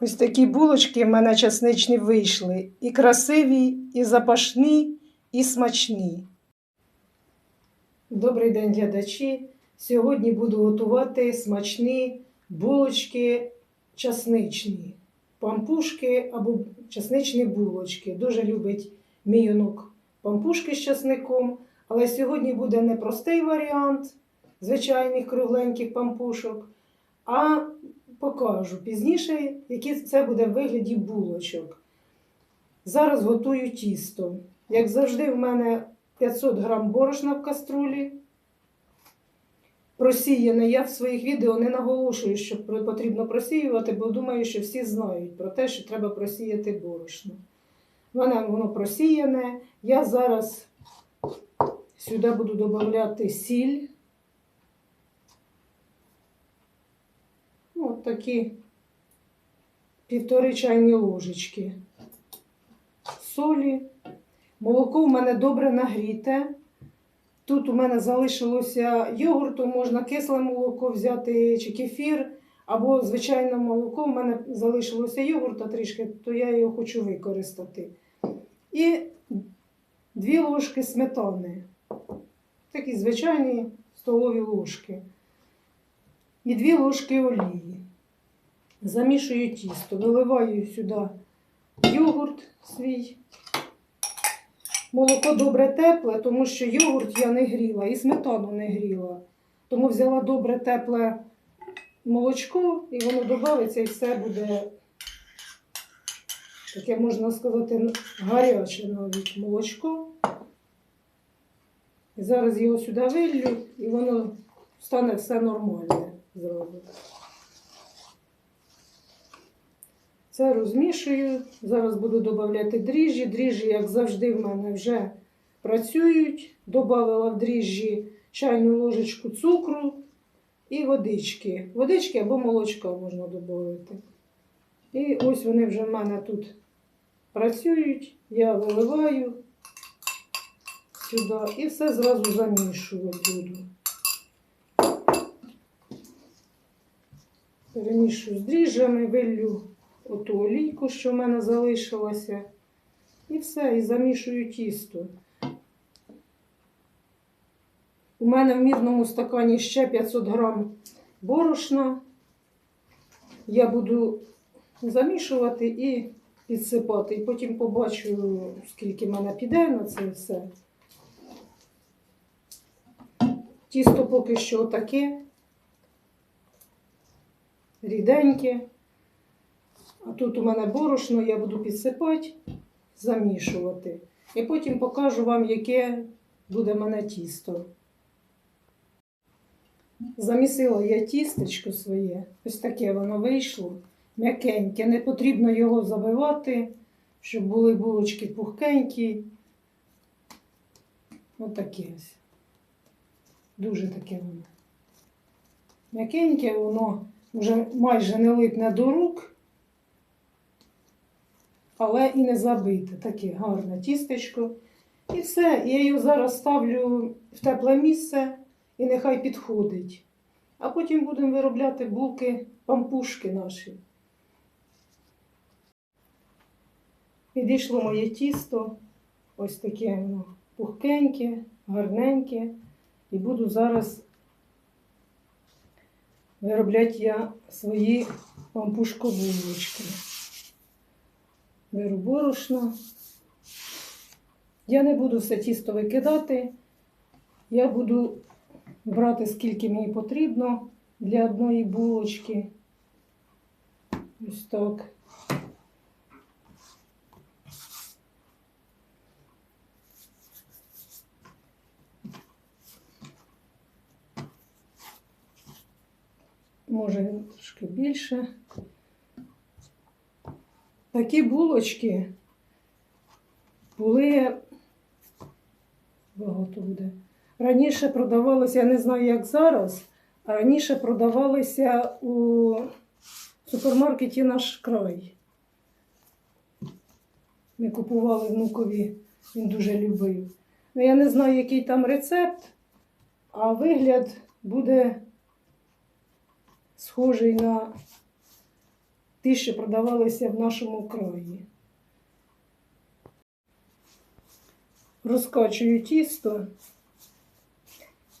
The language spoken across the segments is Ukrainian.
Ось такі булочки в мене часничні вийшли. І красиві, і запашні, і смачні. Добрий день, глядачі. Сьогодні буду готувати смачні булочки часничні. Пампушки або часничні булочки. Дуже любить мій онук пампушки з часником. Але сьогодні буде не простий варіант звичайних кругленьких пампушок, а покажу пізніше, який це буде в вигляді булочок. Зараз готую тісто. Як завжди, в мене 500 грам борошна в каструлі. Просіяне. Я в своїх відео не наголошую, що потрібно просіювати, бо думаю, що всі знають про те, що треба просіяти борошно. У мене воно просіяне. Я зараз сюди буду додавати сіль. Ну, От такі півтори чайні ложечки солі. Молоко в мене добре нагріте. Тут у мене залишилося йогурту, можна кисле молоко взяти чи кефір, або звичайне молоко. У мене залишилося йогурта трішки, то я його хочу використати. І дві ложки сметани. Такі звичайні столові ложки. І дві ложки олії. Замішую тісто, виливаю сюди йогурт свій. Молоко добре тепле, тому що йогурт я не гріла і сметану не гріла. Тому взяла добре тепле молочко і воно додається і все буде таке, можна сказати, гаряче навіть молочко. І зараз його сюди виллю і воно стане все нормальне зразу. Це розмішую. Зараз буду додавати дріжджі. Дріжджі, як завжди, в мене вже працюють. Добавила в дріжджі чайну ложечку цукру і водички. Водички або молочка можна додати. І ось вони вже в мене тут працюють. Я виливаю сюди і все зразу замішувати буду. Перемішую з дріжджами, виллю оту олійку, що в мене залишилося. І все, і замішую тісто. У мене в мірному стакані ще 500 грам борошна. Я буду замішувати і підсипати. І потім побачу, скільки в мене піде на це все. Тісто поки що таке, ріденьке. А тут у мене борошно, я буду підсипати, замішувати. І потім покажу вам, яке буде в мене тісто. Замісила я тістечко своє. Ось таке воно вийшло. М'якеньке. Не потрібно його забивати, щоб були булочки пухкенькі. Отаке ось. Дуже таке воно. М'якеньке, воно вже майже не липне до рук але і не забите. Таке гарне тістечко. І все. Я його зараз ставлю в тепле місце і нехай підходить. А потім будемо виробляти булки, пампушки наші. Підійшло моє тісто, ось таке воно пухкеньке, гарненьке. І буду зараз виробляти я свої пампушковулочки. Беру борошно. Я не буду все тісто викидати. Я буду брати, скільки мені потрібно для одної булочки. Ось так. Може трошки більше. Такі булочки були багато буде. Раніше продавалися, я не знаю, як зараз, а раніше продавалися у супермаркеті наш край. Ми купували внукові, він дуже любив. Ну, я не знаю, який там рецепт, а вигляд буде схожий на ті, що продавалися в нашому краї. Розкачую тісто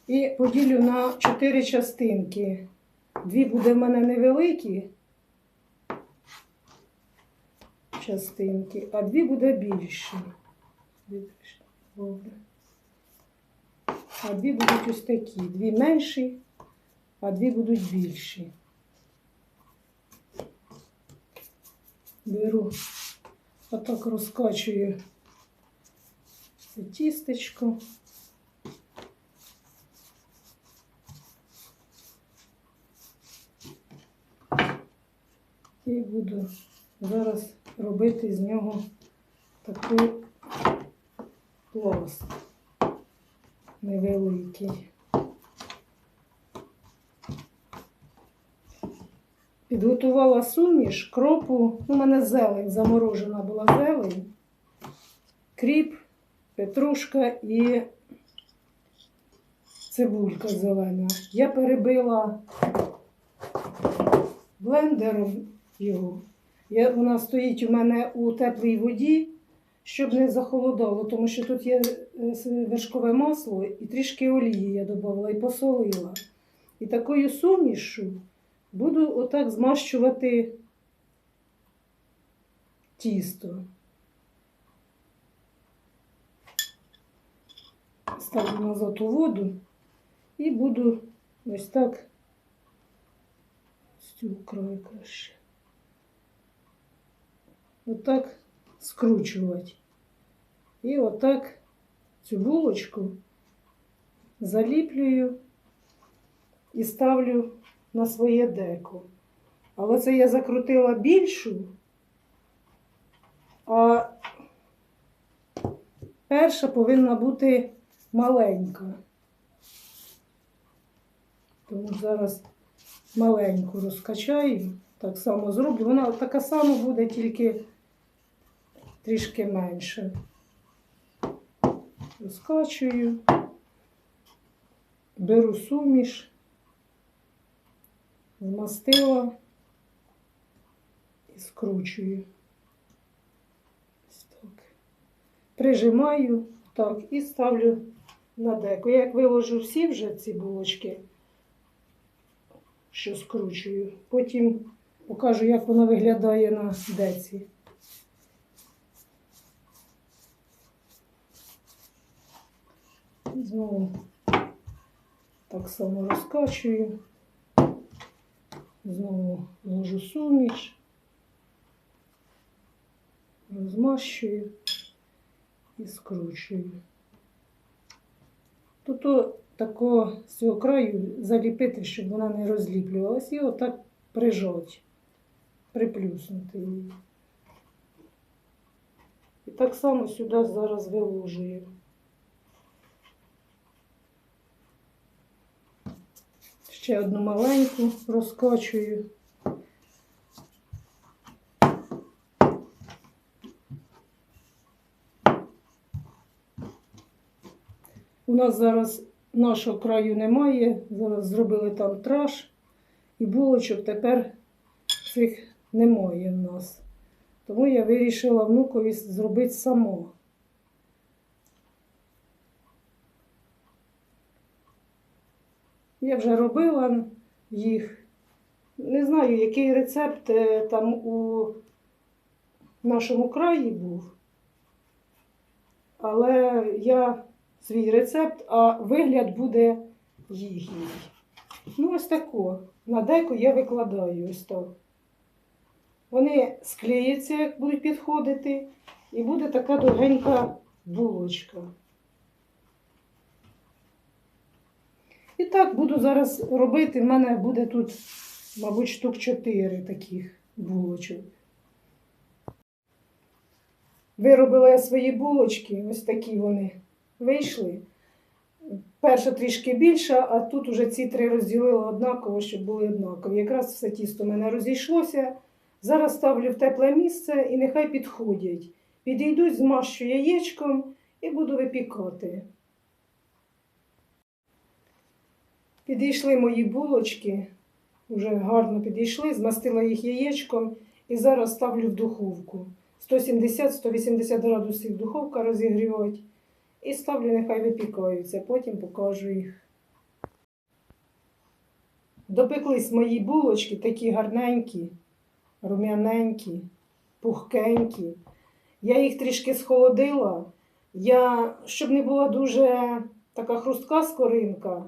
і поділю на чотири частинки. Дві буде в мене невеликі частинки, а дві буде більші. А дві будуть ось такі. Дві менші, а дві будуть більші. Беру, отак розкачую тістечко. І буду зараз робити з нього такий пласт невеликий. Підготувала суміш, кропу, у мене зелень, заморожена була зелень, кріп, петрушка і цибулька зелена. Я перебила блендером його. Я, вона стоїть у мене у теплій воді, щоб не захолодало, тому що тут є е, вершкове масло і трішки олії я додала і посолила. І такою сумішу буду отак змащувати тісто. Ставлю назад у воду і буду ось так з краю краще. Отак скручувати. І отак цю булочку заліплюю і ставлю на своє деко. Але це я закрутила більшу, а перша повинна бути маленька. Тому зараз маленьку розкачаю, так само зроблю. Вона така сама буде, тільки трішки менше. Розкачую, беру суміш, змастила і скручую. Ось так. Прижимаю так і ставлю на деко. Як виложу всі вже ці булочки, що скручую, потім покажу, як воно виглядає на деці. Знову так само розкачую. Знову ложу суміш, розмащую і скручую. Тут о, тако з цього краю заліпити, щоб вона не розліплювалась, і отак прижать, приплюснути її. І так само сюди зараз виложую. Ще одну маленьку розкочую. У нас зараз нашого краю немає. Зараз зробили там траш і булочок тепер цих немає в нас. Тому я вирішила внукові зробити само. Я вже робила їх. Не знаю, який рецепт е, там у нашому краї був. Але я свій рецепт, а вигляд буде їхній. Ну, ось тако. На деко я викладаю ось так. Вони склеяться, як будуть підходити, і буде така довгенька булочка. І так буду зараз робити. В мене буде тут, мабуть, штук 4 таких булочок. Виробила я свої булочки, ось такі вони вийшли. Перша трішки більша, а тут уже ці три розділила однаково, щоб були однакові. Якраз все тісто в мене розійшлося. Зараз ставлю в тепле місце і нехай підходять. Підійдуть, змащу яєчком і буду випікати. Підійшли мої булочки, вже гарно підійшли, змастила їх яєчком І зараз ставлю в духовку. 170-180 градусів духовка розігрівати. І ставлю, нехай випікаються, потім покажу їх. Допеклись мої булочки, такі гарненькі, рум'яненькі, пухкенькі. Я їх трішки схолодила. Я, щоб не була дуже така хрустка скоринка,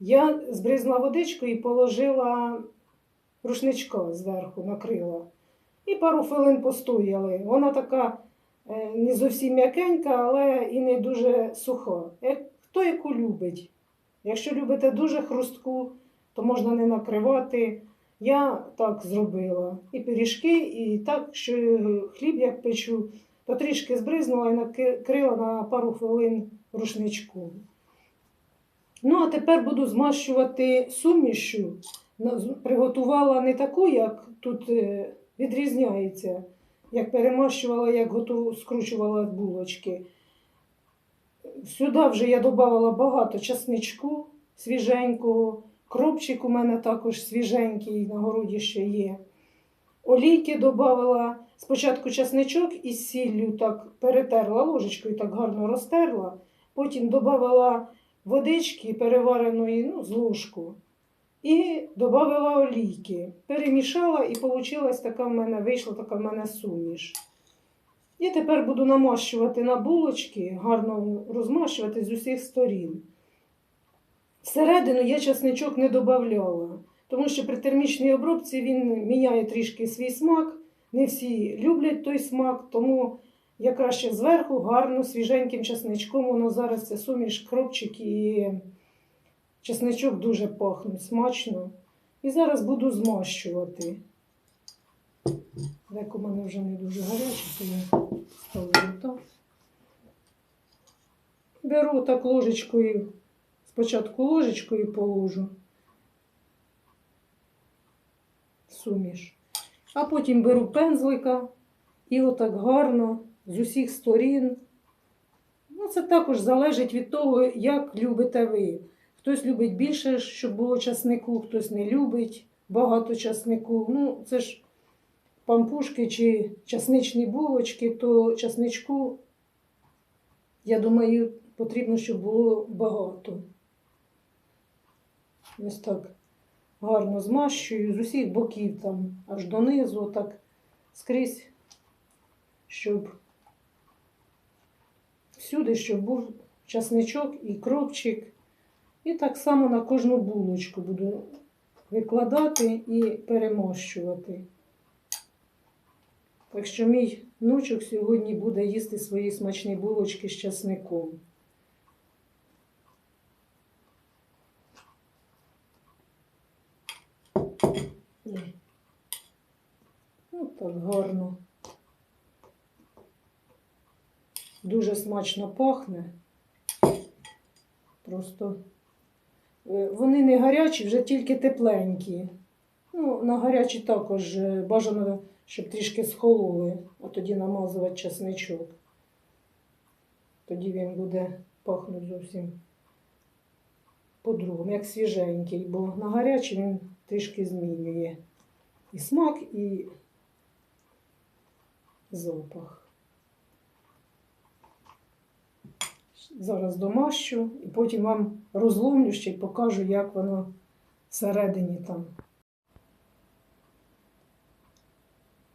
я збризла водичкою і положила рушничка зверху, накрила. І пару хвилин постояли. Вона така е, не зовсім м'якенька, але і не дуже суха. Як, хто яку любить. Якщо любите дуже хрустку, то можна не накривати. Я так зробила. І пиріжки, і так, що хліб як печу, то трішки збризнула і накрила на пару хвилин рушничку. Ну, а тепер буду змащувати сумішю. Приготувала не таку, як тут е, відрізняється, як перемащувала, як готу, скручувала булочки. Сюди вже я додавала багато часничку свіженького, кропчик у мене також свіженький, на городі ще є. Олійки додавала спочатку часничок із сіллю так перетерла ложечкою, так гарно розтерла. Потім додавала водички перевареної ну, з ложку. І додавала олійки. Перемішала і вийшла така в мене, вийшла така в мене суміш. І тепер буду намащувати на булочки, гарно розмащувати з усіх сторін. Всередину я часничок не додавала, тому що при термічній обробці він міняє трішки свій смак. Не всі люблять той смак, тому я краще зверху гарно свіженьким часничком. Воно зараз це суміш, кропчик і часничок дуже пахнуть смачно. І зараз буду змащувати. Дек у мене вже не дуже гаряче, то я ставлю так. Беру так ложечкою, спочатку ложечкою положу суміш, а потім беру пензлика і отак гарно з усіх сторін. Ну, це також залежить від того, як любите ви. Хтось любить більше, щоб було часнику, хтось не любить багато часнику. Ну, це ж пампушки чи часничні булочки, то часничку, я думаю, потрібно, щоб було багато. Ось так гарно змащую з усіх боків, там аж донизу, так скрізь, щоб всюди, щоб був часничок і кропчик. І так само на кожну булочку буду викладати і перемощувати. Так що мій внучок сьогодні буде їсти свої смачні булочки з часником. Ні. Ну, так гарно. Дуже смачно пахне. Просто е, вони не гарячі, вже тільки тепленькі. Ну, на гарячі також е, бажано, щоб трішки схололи, а тоді намазувати часничок. Тоді він буде пахнути зовсім по-другому, як свіженький, бо на гарячий він трішки змінює і смак, і запах. Зараз домащу і потім вам розломлю ще й покажу, як воно всередині там.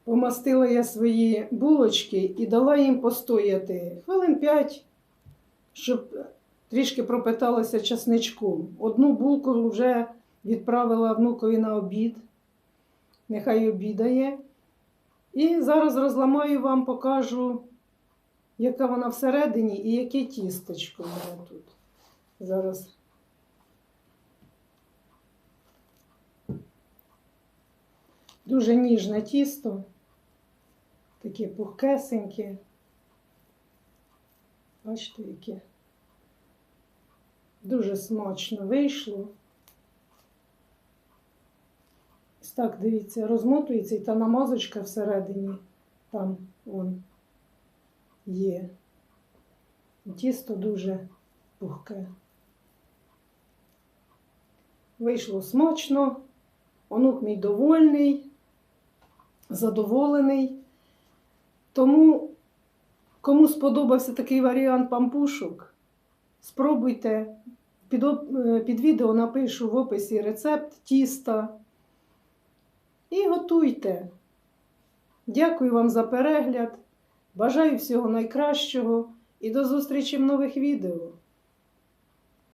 Помастила я свої булочки і дала їм постояти хвилин 5, щоб трішки пропиталося часничком. Одну булку вже відправила внукові на обід. Нехай обідає. І зараз розламаю вам, покажу, яка вона всередині і яке тістечко в мене тут. Зараз. Дуже ніжне тісто, таке пухкесеньке. Бачите, яке дуже смачно вийшло. Ось так, дивіться, розмотується і та намазочка всередині там вон є. Тісто дуже пухке. Вийшло смачно, онук мій довольний. задоволений. Тому, кому сподобався такий варіант пампушок, спробуйте. Під, е, під відео напишу в описі рецепт тіста. І готуйте. Дякую вам за перегляд. Бажаю всього найкращого і до зустрічі в нових відео.